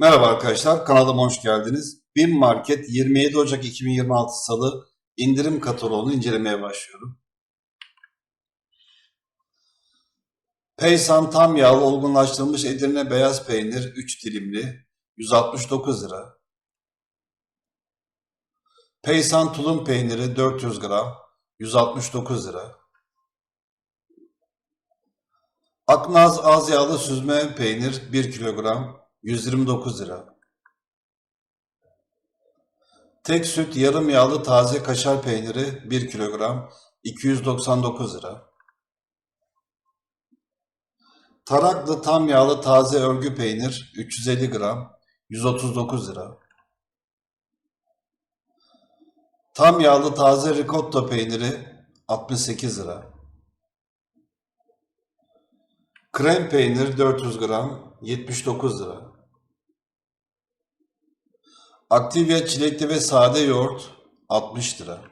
Merhaba arkadaşlar, kanalıma hoş geldiniz. BİM Market 27 Ocak 2026 Salı indirim kataloğunu incelemeye başlıyorum. Peysan tam yağlı olgunlaştırılmış Edirne beyaz peynir 3 dilimli 169 lira. Peysan tulum peyniri 400 gram 169 lira. Aknaz az yağlı süzme peynir 1 kilogram 129 lira. Tek süt yarım yağlı taze kaşar peyniri 1 kilogram 299 lira. Taraklı tam yağlı taze örgü peynir 350 gram 139 lira. Tam yağlı taze ricotta peyniri 68 lira. Krem peynir 400 gram 79 lira. Activia çilekli ve sade yoğurt 60 lira.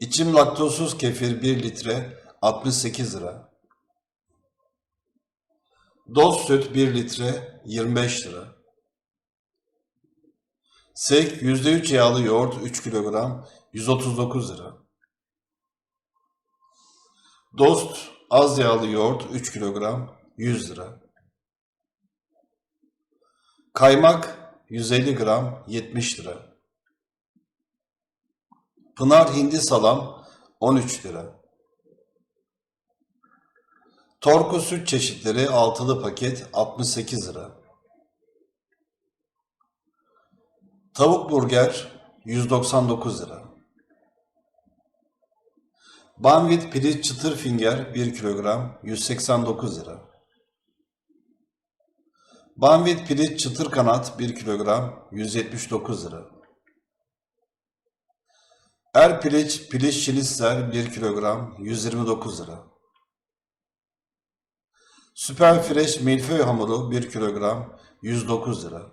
İçim laktozsuz kefir 1 litre 68 lira. Doz süt 1 litre 25 lira. Sek %3 yağlı yoğurt 3 kilogram 139 lira. Dost az yağlı yoğurt 3 kilogram 100 lira. Kaymak 150 gram 70 lira. Pınar hindi salam 13 lira. Torku süt çeşitleri altılı paket 68 lira. Tavuk burger 199 lira. Banvit pirinç çıtır finger 1 kilogram 189 lira. Banvit pirinç çıtır kanat 1 kilogram 179 lira. Er piliç piliç şinisler 1 kilogram 129 lira. Süper fresh milföy hamuru 1 kilogram 109 lira.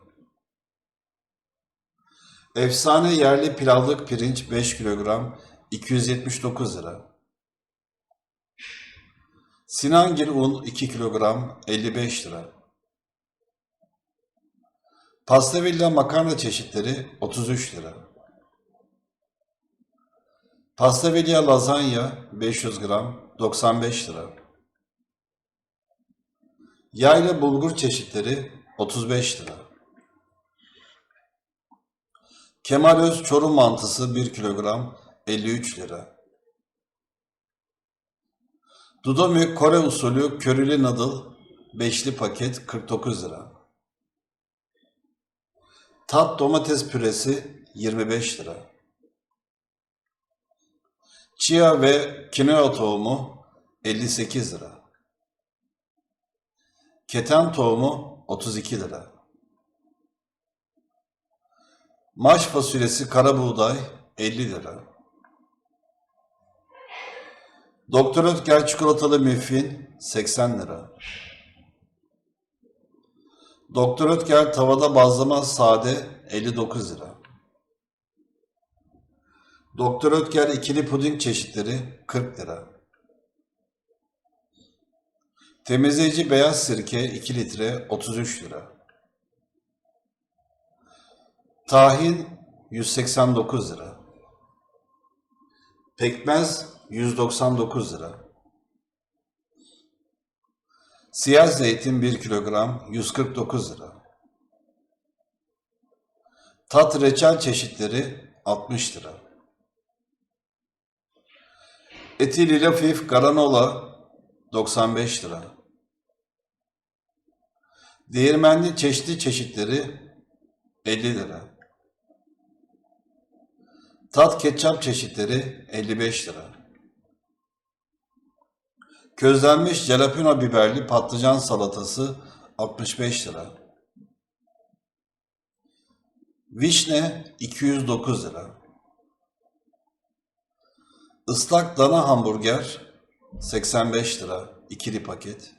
Efsane yerli pilavlık pirinç 5 kilogram 279 lira. Sinangil un 2 kilogram 55 lira. Pastavilla makarna çeşitleri 33 lira. Pastavilla lazanya 500 gram 95 lira. Yayla bulgur çeşitleri 35 lira. Kemalöz çorum mantısı 1 kilogram 53 lira. Dudamük Kore usulü körili noodle beşli paket 49 lira. Tat domates püresi 25 lira. Chia ve kinoa tohumu 58 lira. Keten tohumu 32 lira. Maş fasulyesi kara buğday 50 lira. Doktor Ötker çikolatalı müffin 80 lira. Doktor Ötker tavada bazlama sade 59 lira. Doktor Ötker ikili puding çeşitleri 40 lira. Temizleyici beyaz sirke 2 litre 33 lira. Tahin 189 lira. Pekmez 199 lira. Siyah zeytin 1 kilogram 149 lira. Tat reçel çeşitleri 60 lira. Etili lafif granola 95 lira. Değirmenli çeşitli çeşitleri 50 lira. Tat ketçap çeşitleri 55 lira. Közlenmiş jalapeno biberli patlıcan salatası 65 lira. Vişne 209 lira. Islak dana hamburger 85 lira ikili paket.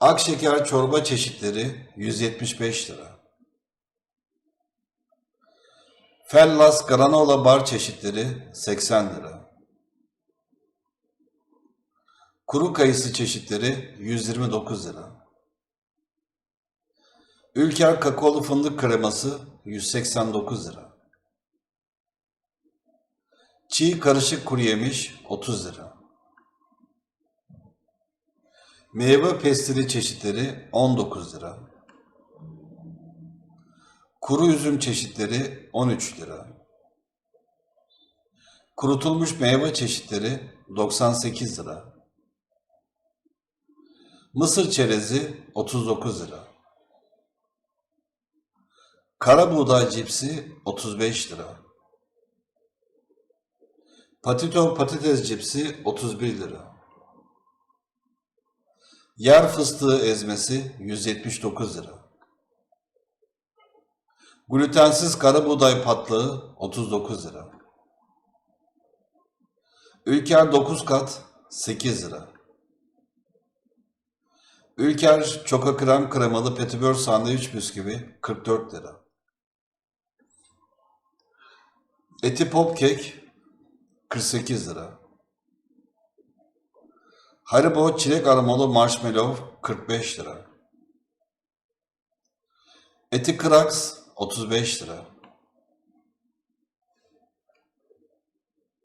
Akşeker çorba çeşitleri 175 lira. Fellas granola bar çeşitleri 80 lira. Kuru kayısı çeşitleri 129 lira. Ülker kakaolu fındık kreması 189 lira. Çiğ karışık kuru yemiş 30 lira. Meyve pestili çeşitleri 19 lira. Kuru üzüm çeşitleri 13 lira. Kurutulmuş meyve çeşitleri 98 lira. Mısır çerezi 39 lira. Kara buğday cipsi 35 lira. Patito patates cipsi 31 lira. Yer fıstığı ezmesi 179 lira. Glutensiz kara buğday patlağı 39 lira. Ülker 9 kat 8 lira. Ülker çoka krem kremalı petibör sandviç bisküvi 44 lira. Eti pop kek 48 lira. Haribo çilek aromalı marshmallow 45 lira. Eti Krax 35 lira.